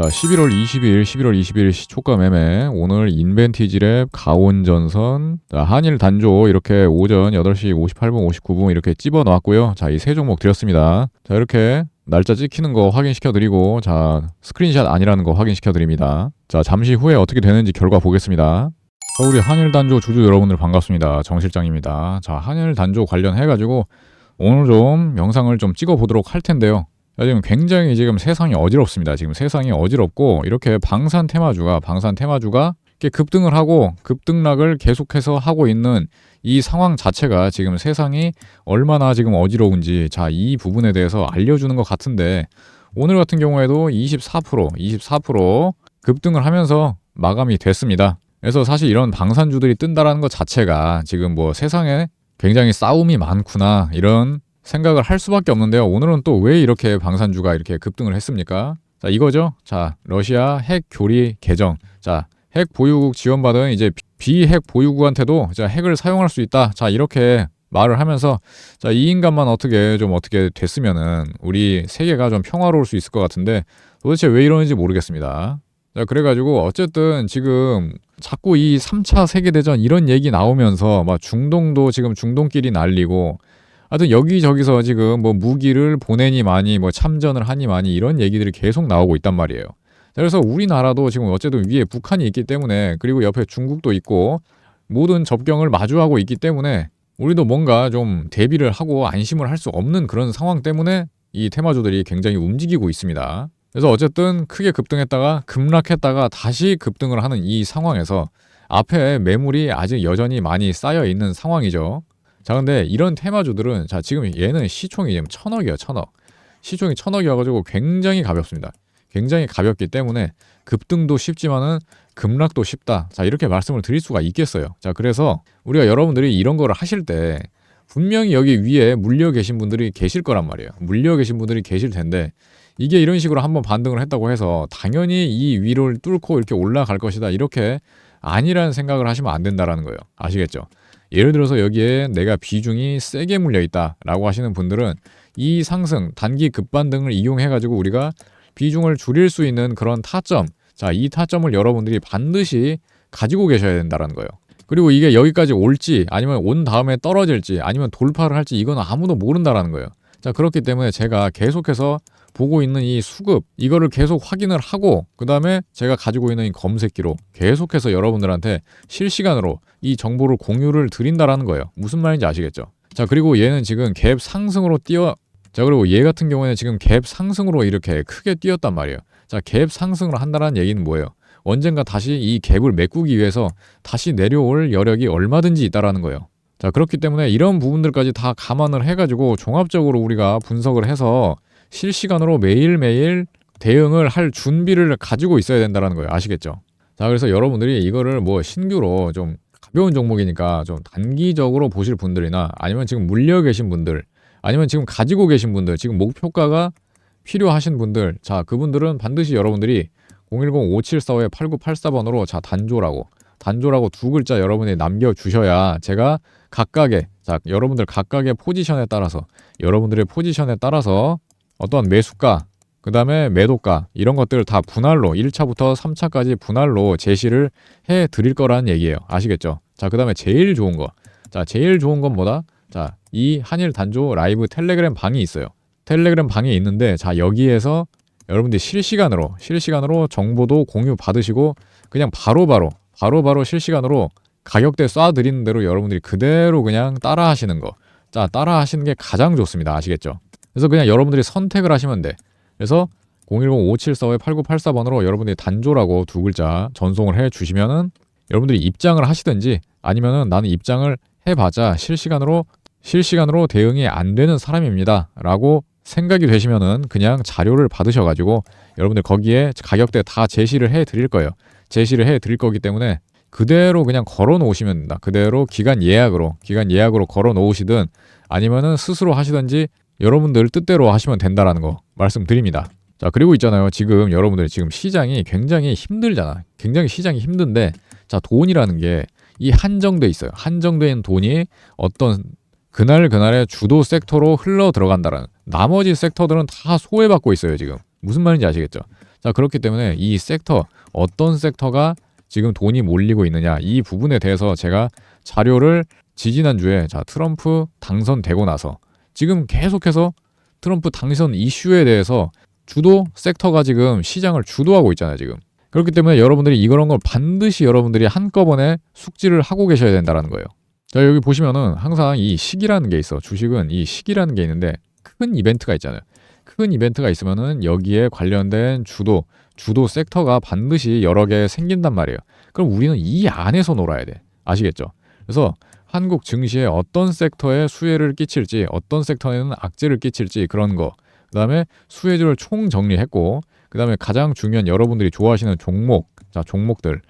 자, 11월 20일, 11월 20일 시초가 매매. 오늘 인벤티지랩, 가온전선, 자, 한일 단조 이렇게 오전 8시 58분, 59분 이렇게 찝어 놓았고요. 자, 이 세 종목 드렸습니다. 자, 이렇게 날짜 찍히는 거 확인시켜 드리고 자, 스크린샷 아니라는 거 확인시켜 드립니다. 자, 잠시 후에 어떻게 되는지 결과 보겠습니다. 자, 우리 한일 단조 주주 여러분들 반갑습니다. 정 실장입니다. 자, 한일 단조 관련해 가지고 오늘 좀 영상을 좀 찍어 보도록 할 텐데요. 자, 지금 굉장히 지금 세상이 어지럽습니다. 지금 세상이 어지럽고 이렇게 방산 테마주가 방산 테마주가 급등을 하고 급등락을 계속해서 하고 있는 이 상황 자체가 지금 세상이 얼마나 지금 어지러운지 자, 이 부분에 대해서 알려주는 것 같은데 오늘 같은 경우에도 24% 24% 급등을 하면서 마감이 됐습니다. 그래서 사실 이런 방산주들이 뜬다라는 것 자체가 지금 뭐 세상에 굉장히 싸움이 많구나 이런 생각을 할 수밖에 없는데요. 오늘은 또 왜 이렇게 방산주가 이렇게 급등을 했습니까? 자, 이거죠. 자, 러시아 핵 교리 개정. 자, 핵 보유국 지원받은 이제 비핵 보유국한테도 자, 핵을 사용할 수 있다. 자, 이렇게 말을 하면서 자, 이 인간만 어떻게 좀 어떻게 됐으면은 우리 세계가 좀 평화로울 수 있을 것 같은데 도대체 왜 이러는지 모르겠습니다. 자, 그래가지고 어쨌든 지금 자꾸 이 3차 세계대전 이런 얘기 나오면서 막 중동도 지금 중동끼리 날리고 하여튼 여기저기서 지금 뭐 무기를 보내니 많이 뭐 참전을 하니 많이 이런 얘기들이 계속 나오고 있단 말이에요. 그래서 우리나라도 지금 어쨌든 위에 북한이 있기 때문에 그리고 옆에 중국도 있고 모든 접경을 마주하고 있기 때문에 우리도 뭔가 좀 대비를 하고 안심을 할 수 없는 그런 상황 때문에 이 테마주들이 굉장히 움직이고 있습니다. 그래서 어쨌든 크게 급등했다가 급락했다가 다시 급등을 하는 이 상황에서 앞에 매물이 아직 여전히 많이 쌓여 있는 상황이죠. 자, 근데 이런 테마주들은 자, 지금 얘는 시총이 지금 천억이에요, 천억. 시총이 천억이어가지고 굉장히 가볍습니다. 굉장히 가볍기 때문에 급등도 쉽지만은 급락도 쉽다. 자, 이렇게 말씀을 드릴 수가 있겠어요. 자, 그래서 우리가 여러분들이 이런 거를 하실 때 분명히 여기 위에 물려 계신 분들이 계실 거란 말이에요. 물려 계신 분들이 계실 텐데 이게 이런 식으로 한번 반등을 했다고 해서 당연히 이 위를 뚫고 이렇게 올라갈 것이다. 이렇게 아니라는 생각을 하시면 안 된다라는 거예요. 아시겠죠? 예를 들어서 여기에 내가 비중이 세게 물려 있다라고 하시는 분들은 이 상승 단기 급반등을 이용해 가지고 우리가 비중을 줄일 수 있는 그런 타점 자 이 타점을 여러분들이 반드시 가지고 계셔야 된다라는 거예요. 그리고 이게 여기까지 올지 아니면 온 다음에 떨어질지 아니면 돌파를 할지 이건 아무도 모른다라는 거예요. 자 그렇기 때문에 제가 계속해서 보고 있는 이 수급 이거를 계속 확인을 하고 그 다음에 제가 가지고 있는 이 검색기로 계속해서 여러분들한테 실시간으로 이 정보를 공유를 드린다라는 거예요. 무슨 말인지 아시겠죠? 자 그리고 얘는 지금 갭 상승으로 뛰어 자 그리고 얘 같은 경우에는 지금 갭 상승으로 이렇게 크게 뛰었단 말이에요. 자 갭 상승을 한다는 얘기는 뭐예요? 언젠가 다시 이 갭을 메꾸기 위해서 다시 내려올 여력이 얼마든지 있다라는 거예요. 자 그렇기 때문에 이런 부분들까지 다 감안을 해가지고 종합적으로 우리가 분석을 해서 실시간으로 매일매일 대응을 할 준비를 가지고 있어야 된다는 거예요. 아시겠죠? 자, 그래서 여러분들이 이거를 뭐 신규로 좀 가벼운 종목이니까 좀 단기적으로 보실 분들이나 아니면 지금 물려 계신 분들 아니면 지금 가지고 계신 분들 지금 목표가가 필요하신 분들 자 그분들은 반드시 여러분들이 010-5745-8984번으로 자 단조라고 단조라고 두 글자 여러분이 남겨주셔야 제가 각각의 자 여러분들 각각의 포지션에 따라서 여러분들의 포지션에 따라서 어떤 매수가, 그 다음에 매도가 이런 것들을 다 분할로 1차부터 3차까지 분할로 제시를 해 드릴 거라는 얘기예요. 아시겠죠? 자, 그 다음에 제일 좋은 거. 자, 제일 좋은 건 뭐다? 자, 이 한일 단조 라이브 텔레그램 방이 있어요. 텔레그램 방이 있는데 자, 여기에서 여러분들이 실시간으로 실시간으로 정보도 공유 받으시고 그냥 바로바로 바로바로 바로 실시간으로 가격대 쏴 드리는 대로 여러분들이 그대로 그냥 따라 하시는 거. 자, 따라 하시는 게 가장 좋습니다. 아시겠죠? 그래서 그냥 여러분들이 선택을 하시면 돼. 그래서 010-5745-8984번으로 여러분들이 단조라고 두 글자 전송을 해 주시면은 여러분들이 입장을 하시든지 아니면은 나는 입장을 해봤자 실시간으로 실시간으로 대응이 안 되는 사람입니다. 라고 생각이 되시면은 그냥 자료를 받으셔가지고 여러분들 거기에 가격대 다 제시를 해 드릴 거예요. 제시를 해 드릴 거기 때문에 그대로 그냥 걸어 놓으시면 된다. 그대로 기간 예약으로, 기간 예약으로 걸어 놓으시든 아니면은 스스로 하시든지 여러분들 뜻대로 하시면 된다라는 거 말씀드립니다. 자, 그리고 있잖아요. 지금 여러분들 지금 시장이 굉장히 힘들잖아. 굉장히 시장이 힘든데 자, 돈이라는 게 이 한정돼 있어요. 한정된 돈이 어떤 그날 그날의 주도 섹터로 흘러 들어간다라는 나머지 섹터들은 다 소외받고 있어요, 지금. 무슨 말인지 아시겠죠? 자, 그렇기 때문에 이 섹터 어떤 섹터가 지금 돈이 몰리고 있느냐 이 부분에 대해서 제가 자료를 지지난주에 자, 트럼프 당선되고 나서 지금 계속해서 트럼프 당선 이슈에 대해서 주도 섹터가 지금 시장을 주도하고 있잖아요, 지금. 그렇기 때문에 여러분들이 이런 걸 반드시 여러분들이 한꺼번에 숙지를 하고 계셔야 된다라는 거예요. 자, 여기 보시면은 항상 이 시기라는 게 있어. 주식은 이 시기라는 게 있는데 큰 이벤트가 있잖아요. 큰 이벤트가 있으면은 여기에 관련된 주도, 주도 섹터가 반드시 여러 개 생긴단 말이에요. 그럼 우리는 이 안에서 놀아야 돼. 아시겠죠? 그래서 한국 증시에 어떤 섹터에 수혜를 끼칠지, 어떤 섹터에는 악재를 끼칠지 그런 거. 그다음에 수혜주를 총 정리했고, 그다음에 가장 중요한 여러분들이 좋아하시는 종목, 자 종목들,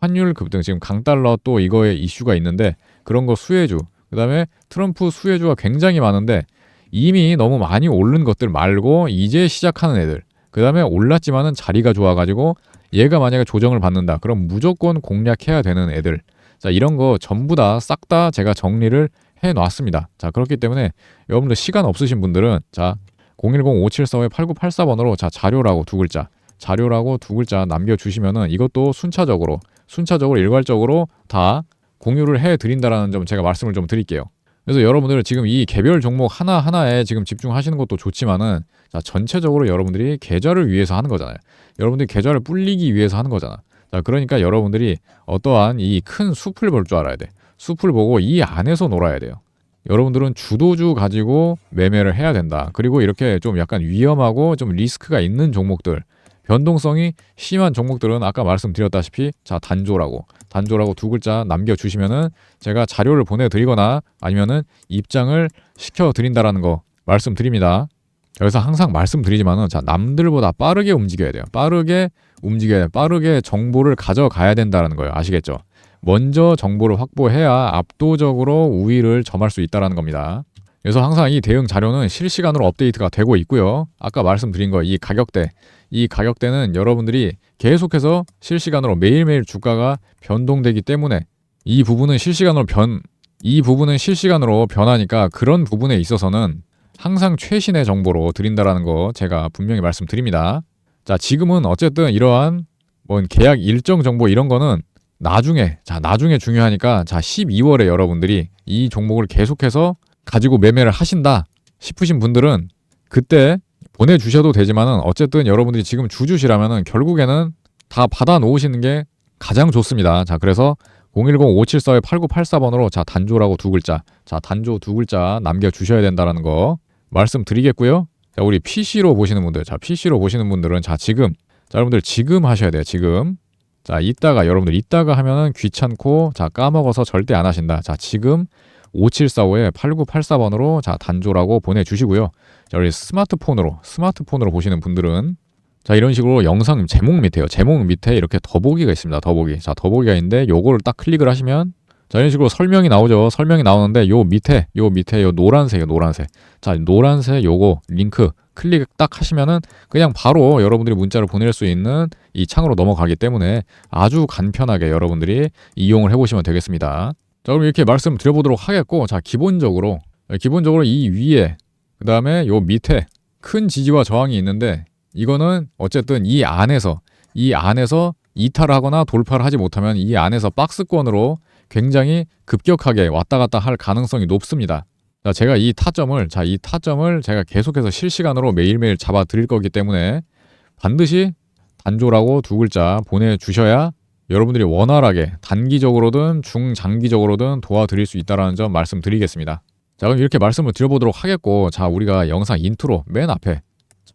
환율 급등 지금 강달러 또 이거에 이슈가 있는데 그런 거 수혜주, 그다음에 트럼프 수혜주가 굉장히 많은데 이미 너무 많이 오른 것들 말고 이제 시작하는 애들, 그다음에 올랐지만은 자리가 좋아가지고 얘가 만약에 조정을 받는다, 그럼 무조건 공략해야 되는 애들. 자, 이런 거 전부 다싹다 제가 정리를 해 놨습니다. 자, 그렇기 때문에 여러분들 시간 없으신 분들은 자, 010-5745-8984번으로 자, 자료라고 두 글자, 자료라고 두 글자 남겨 주시면은 이것도 순차적으로 순차적으로 일괄적으로 다 공유를 해 드린다라는 점 제가 말씀을 좀 드릴게요. 그래서 여러분들 지금 이 개별 종목 하나하나에 지금 집중하시는 것도 좋지만은 자, 전체적으로 여러분들이 계좌를 위해서 하는 거잖아요. 여러분들이 계좌를 불리기 위해서 하는 거잖아. 자, 그러니까 여러분들이 어떠한 이 큰 숲을 볼 줄 알아야 돼. 숲을 보고 이 안에서 놀아야 돼요. 여러분들은 주도주 가지고 매매를 해야 된다. 그리고 이렇게 좀 약간 위험하고 좀 리스크가 있는 종목들, 변동성이 심한 종목들은 아까 말씀드렸다시피 자 단조라고 단조라고 두 글자 남겨주시면은 제가 자료를 보내드리거나 아니면은 입장을 시켜드린다라는 거 말씀드립니다. 그래서 항상 말씀드리지만은 자 남들보다 빠르게 움직여야 돼요. 빠르게 움직여야 돼요. 빠르게 정보를 가져가야 된다라는 거예요. 아시겠죠? 먼저 정보를 확보해야 압도적으로 우위를 점할 수 있다라는 겁니다. 그래서 항상 이 대응 자료는 실시간으로 업데이트가 되고 있고요. 아까 말씀드린 거 이 가격대, 이 가격대는 여러분들이 계속해서 실시간으로 매일매일 주가가 변동되기 때문에 이 부분은 실시간으로 변, 이 부분은 실시간으로 변하니까 그런 부분에 있어서는 항상 최신의 정보로 드린다라는 거 제가 분명히 말씀드립니다. 자, 지금은 어쨌든 이러한 뭐 계약 일정 정보 이런 거는 나중에 자 나중에 중요하니까 자 12월에 여러분들이 이 종목을 계속해서 가지고 매매를 하신다 싶으신 분들은 그때 보내 주셔도 되지만은 어쨌든 여러분들이 지금 주주시라면은 결국에는 다 받아 놓으시는 게 가장 좋습니다. 자 그래서 010-574-8984번으로 자 단조라고 두 글자 자 단조 두 글자 남겨 주셔야 된다라는 거 말씀드리겠고요. 자 우리 PC로 보시는 분들 자 PC로 보시는 분들은 자 지금 자 여러분들 지금 하셔야 돼요. 지금 자, 이따가 여러분들 이따가 하면은 귀찮고 자, 까먹어서 절대 안 하신다. 자, 지금 5745에 8984번으로 자, 단조라고 보내 주시고요. 자, 우리 스마트폰으로 스마트폰으로 보시는 분들은 자, 이런 식으로 영상 제목 밑에요. 제목 밑에 이렇게 더보기가 있습니다. 더보기. 자, 더보기가 있는데 요거를 딱 클릭을 하시면 자, 이런 식으로 설명이 나오죠. 설명이 나오는데 요 밑에 요 밑에 요 노란색이요. 노란색. 자, 노란색 요거 링크 클릭 딱 하시면은 그냥 바로 여러분들이 문자를 보낼 수 있는 이 창으로 넘어가기 때문에 아주 간편하게 여러분들이 이용을 해보시면 되겠습니다. 자, 그럼 이렇게 말씀 드려보도록 하겠고, 자, 기본적으로, 기본적으로 이 위에, 그 다음에 요 밑에 큰 지지와 저항이 있는데, 이거는 어쨌든 이 안에서, 이 안에서 이탈을 하거나 돌파를 하지 못하면 이 안에서 박스권으로 굉장히 급격하게 왔다 갔다 할 가능성이 높습니다. 자, 제가 이 타점을, 자, 이 타점을 제가 계속해서 실시간으로 매일매일 잡아 드릴 거기 때문에 반드시 단조라고 두 글자 보내 주셔야 여러분들이 원활하게 단기적으로든 중장기적으로든 도와드릴 수 있다는 점 말씀드리겠습니다. 자, 그럼 이렇게 말씀을 드려보도록 하겠고, 자, 우리가 영상 인트로 맨 앞에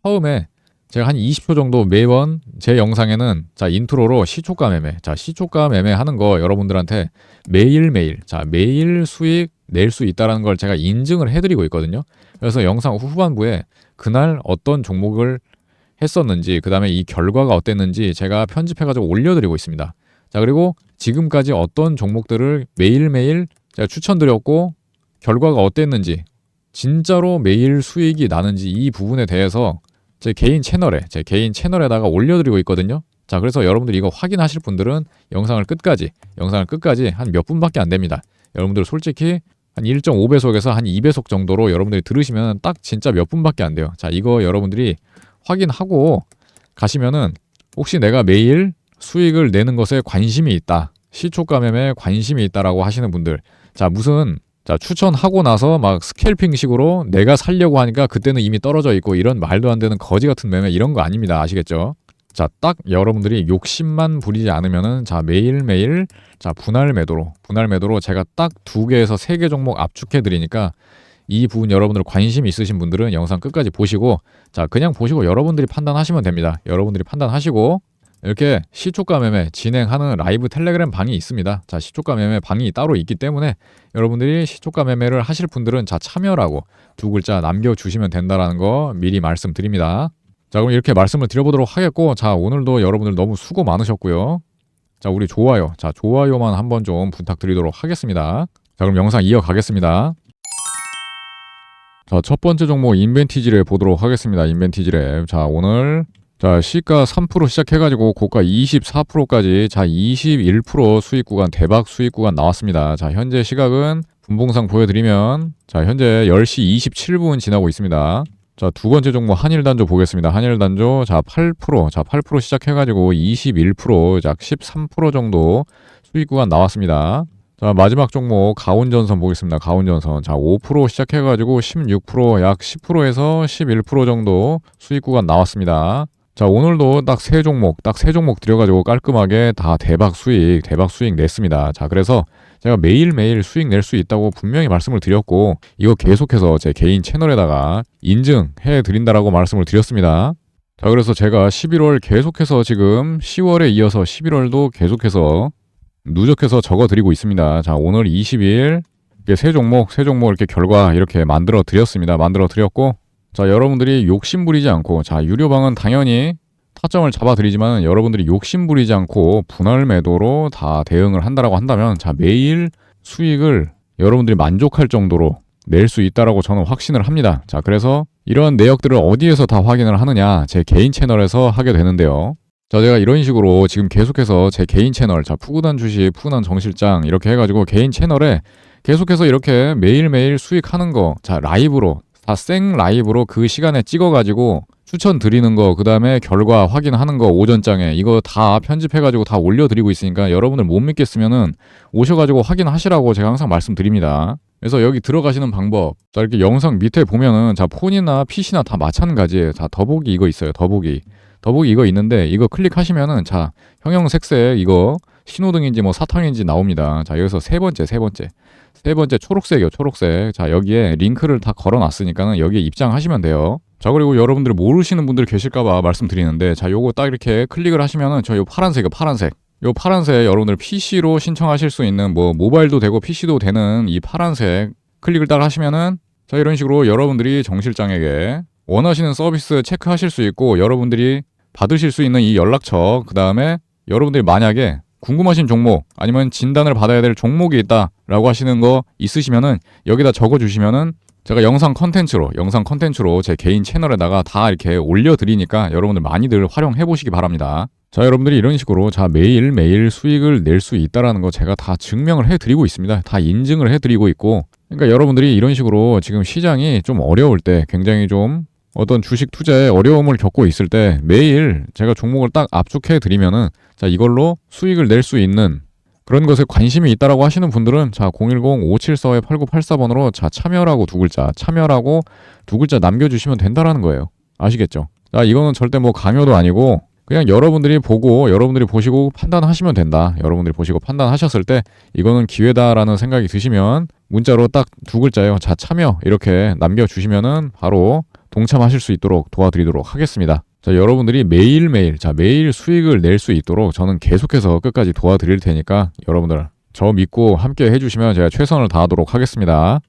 처음에 제가 한 20초 정도 매번 제 영상에는 자, 인트로로 시초가 매매, 자, 시초가 매매 하는 거 여러분들한테 매일 매일, 자, 매일 수익 낼 수 있다는 걸 제가 인증을 해드리고 있거든요. 그래서 영상 후반부에 그날 어떤 종목을 했었는지, 그 다음에 이 결과가 어땠는지 제가 편집해가지고 올려드리고 있습니다. 자, 그리고 지금까지 어떤 종목들을 매일 매일 제가 추천드렸고, 결과가 어땠는지, 진짜로 매일 수익이 나는지 이 부분에 대해서 제 개인 채널에, 제 개인 채널에다가 올려드리고 있거든요. 자, 그래서 여러분들 이거 확인하실 분들은 영상을 끝까지, 영상을 끝까지 한 몇 분밖에 안 됩니다. 여러분들 솔직히 한 1.5배속에서 한 2배속 정도로 여러분들이 들으시면 딱 진짜 몇 분밖에 안 돼요. 자, 이거 여러분들이 확인하고 가시면은 혹시 내가 매일 수익을 내는 것에 관심이 있다. 시초가 매매에 관심이 있다라고 하시는 분들. 자, 무슨 자, 추천하고 나서 막 스캘핑 식으로 내가 살려고 하니까 그때는 이미 떨어져 있고 이런 말도 안 되는 거지 같은 매매 이런 거 아닙니다. 아시겠죠? 자, 딱 여러분들이 욕심만 부리지 않으면은 자, 매일매일 자, 분할 매도로 분할 매도로 제가 딱 두 개에서 세 개 종목 압축해 드리니까 이 부분 여러분들 관심 있으신 분들은 영상 끝까지 보시고 자, 그냥 보시고 여러분들이 판단하시면 됩니다. 여러분들이 판단하시고 이렇게 시초가 매매 진행하는 라이브 텔레그램 방이 있습니다. 자, 시초가 매매 방이 따로 있기 때문에 여러분들이 시초가 매매를 하실 분들은 자, 참여라고 두 글자 남겨 주시면 된다라는 거 미리 말씀드립니다. 자, 그럼 이렇게 말씀을 드려보도록 하겠고, 자, 오늘도 여러분들 너무 수고 많으셨고요. 자, 우리 좋아요. 자, 좋아요만 한번 좀 부탁드리도록 하겠습니다. 자, 그럼 영상 이어가겠습니다. 자, 첫 번째 종목 인벤티지를 보도록 하겠습니다. 인벤티지랩. 자, 오늘 자, 시가 3% 시작해가지고 고가 24%까지 자, 21% 수익 구간 대박 수익 구간 나왔습니다. 자, 현재 시각은 분봉상 보여드리면 자, 현재 10시 27분 지나고 있습니다. 자, 두 번째 종목 한일단조 보겠습니다. 한일단조 자, 8% 자, 8% 시작해가지고 21%약 13% 정도 수익 구간 나왔습니다. 자, 마지막 종목 가온전선 보겠습니다. 가온전선. 자, 5% 시작해가지고 16%약 10%에서 11% 정도 수익 구간 나왔습니다. 자, 오늘도 딱 세 종목, 딱 세 종목 들여가지고 깔끔하게 다 대박 수익, 대박 수익 냈습니다. 자, 그래서 제가 매일매일 수익 낼 수 있다고 분명히 말씀을 드렸고, 이거 계속해서 제 개인 채널에다가 인증해 드린다라고 말씀을 드렸습니다. 자, 그래서 제가 11월 계속해서 지금 10월에 이어서 11월도 계속해서 누적해서 적어 드리고 있습니다. 자, 오늘 20일 이렇게 세 종목, 세 종목 이렇게 결과 이렇게 만들어 드렸습니다. 만들어 드렸고, 자, 여러분들이 욕심 부리지 않고, 자, 유료방은 당연히 타점을 잡아 드리지만 여러분들이 욕심 부리지 않고 분할 매도로 다 대응을 한다라고 한다면, 자, 매일 수익을 여러분들이 만족할 정도로 낼 수 있다라고 저는 확신을 합니다. 자, 그래서 이런 내역들을 어디에서 다 확인을 하느냐? 제 개인 채널에서 하게 되는데요. 자, 제가 이런 식으로 지금 계속해서 제 개인 채널, 자, 푸근한 주식, 푸근한 정실장 이렇게 해가지고 개인 채널에 계속해서 이렇게 매일매일 수익하는 거, 자, 라이브로, 다 생 라이브로 그 시간에 찍어가지고 추천 드리는 거, 그 다음에 결과 확인하는 거, 오전장에 이거 다 편집해가지고 다 올려드리고 있으니까 여러분들 못 믿겠으면은 오셔가지고 확인하시라고 제가 항상 말씀드립니다. 그래서 여기 들어가시는 방법, 자, 이렇게 영상 밑에 보면은 자, 폰이나 PC나 다 마찬가지예요. 자, 더보기 이거 있어요. 더보기. 더보기 이거 있는데 이거 클릭하시면은 자, 형형 색색 이거 신호등인지 뭐 사탕인지 나옵니다. 자, 여기서 세 번째, 세 번째. 세 번째 초록색이요, 초록색. 자, 여기에 링크를 다 걸어 놨으니까는 여기에 입장하시면 돼요. 자, 그리고 여러분들 모르시는 분들 계실까봐 말씀드리는데, 자, 요거 딱 이렇게 클릭을 하시면은 저 요 파란색이요, 파란색. 요 파란색 여러분들 PC로 신청하실 수 있는 뭐 모바일도 되고 PC도 되는 이 파란색 클릭을 딱 하시면은 자, 이런 식으로 여러분들이 정실장에게 원하시는 서비스 체크하실 수 있고 여러분들이 받으실 수 있는 이 연락처, 그 다음에 여러분들이 만약에 궁금하신 종목 아니면 진단을 받아야 될 종목이 있다라고 하시는 거 있으시면은 여기다 적어 주시면은 제가 영상 컨텐츠로 영상 컨텐츠로 제 개인 채널에다가 다 이렇게 올려 드리니까 여러분들 많이들 활용해 보시기 바랍니다. 자, 여러분들이 이런 식으로 자 매일 매일 수익을 낼 수 있다라는 거 제가 다 증명을 해 드리고 있습니다. 다 인증을 해 드리고 있고 그러니까 여러분들이 이런 식으로 지금 시장이 좀 어려울 때 굉장히 좀 어떤 주식 투자에 어려움을 겪고 있을 때 매일 제가 종목을 딱 압축해 드리면은 자 이걸로 수익을 낼 수 있는 그런 것에 관심이 있다라고 하시는 분들은 자 010-5742-8984번으로 자 참여라고 두 글자 참여라고 두 글자 남겨주시면 된다라는 거예요. 아시겠죠? 자 이거는 절대 뭐 강요도 아니고 그냥 여러분들이 보고 여러분들이 보시고 판단하시면 된다. 여러분들이 보시고 판단하셨을 때 이거는 기회다라는 생각이 드시면 문자로 딱 두 글자요. 자 참여 이렇게 남겨주시면은 바로 동참하실 수 있도록 도와드리도록 하겠습니다. 자, 여러분들이 매일매일, 자, 매일 수익을 낼 수 있도록 저는 계속해서 끝까지 도와드릴 테니까 여러분들 저 믿고 함께 해주시면 제가 최선을 다하도록 하겠습니다.